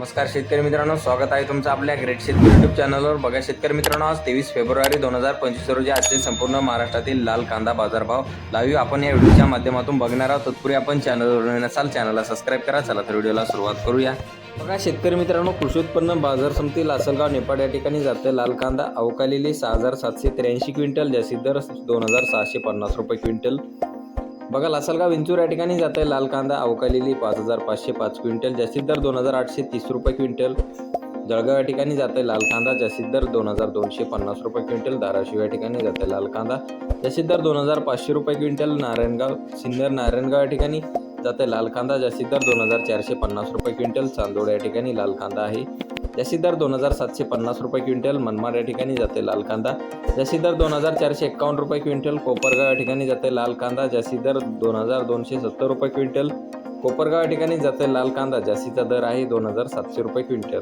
नमस्कार शेतकरी मित्रांनो स्वागत आहे तुमचं आपल्या ग्रेट शेतकरी युट्यूब चॅनलवर बघा शेतकरी मित्रांनो आज तेवीस फेब्रुवारी दोन हजार पंचवीस रोजी आजचे संपूर्ण महाराष्ट्रातील लाल कांदा बाजारभाव लाईव्ह आपण या व्हिडिओच्या माध्यमातून बघणार आहोत. तत्पूर्वी आपण चॅनलवर नसाल चॅनलला सबस्क्राईब करा. चला तर व्हिडिओला सुरुवात करूया. बघा शेतकरी मित्रांनो कृषी उत्पन्न बाजार समिती लासलगाव नेपाळ या ठिकाणी जाते लाल कांदा. अवकालेली सहा हजार सातशे त्र्याऐंशी क्विंटल जास्तीत दर दोन हजार सहाशे पन्नास रुपये क्विंटल. बघा लासलगाव विंचूर या ठिकाणी जात आहे लाल कांदा अवकालेली पाच हजार पाचशे पाच क्विंटल जास्तीत दर दोन हजार आठशे तीस रुपये क्विंटल. जळगाव या ठिकाणी जात आहे लाल कांदा जास्तीत दर दोन हजार दोनशे पन्नास रुपये क्विंटल. धाराशिव या ठिकाणी जात आहे लाल कांदा जास्तीत दर दोन हजार पाचशे रुपये क्विंटल. नारायणगाव सिन्नर नारायणगाव या ठिकाणी जाते लाल कांदा जास्तीत दर दोन हजार चारशे पन्नास रुपये क्विंटल चांदोड या ठिकाणी लाल कांदा आहे. जास्तीत दर दोन हजार सातशे पन्नास रुपये क्विंटल मनमाड या ठिकाणी जाते लाल कांदा जास्तीत दर दोन हजार चारशे एक्कावन्न रुपये क्विंटल कोपरगाव या ठिकाणी जाते लाल कांदा जास्तीत दर दोन हजार दोनशे सत्तर रुपये क्विंटल कोपरगाव या ठिकाणी जाते लाल कांदा जास्तीचा दर आहे दोन हजार सातशे रुपये क्विंटल.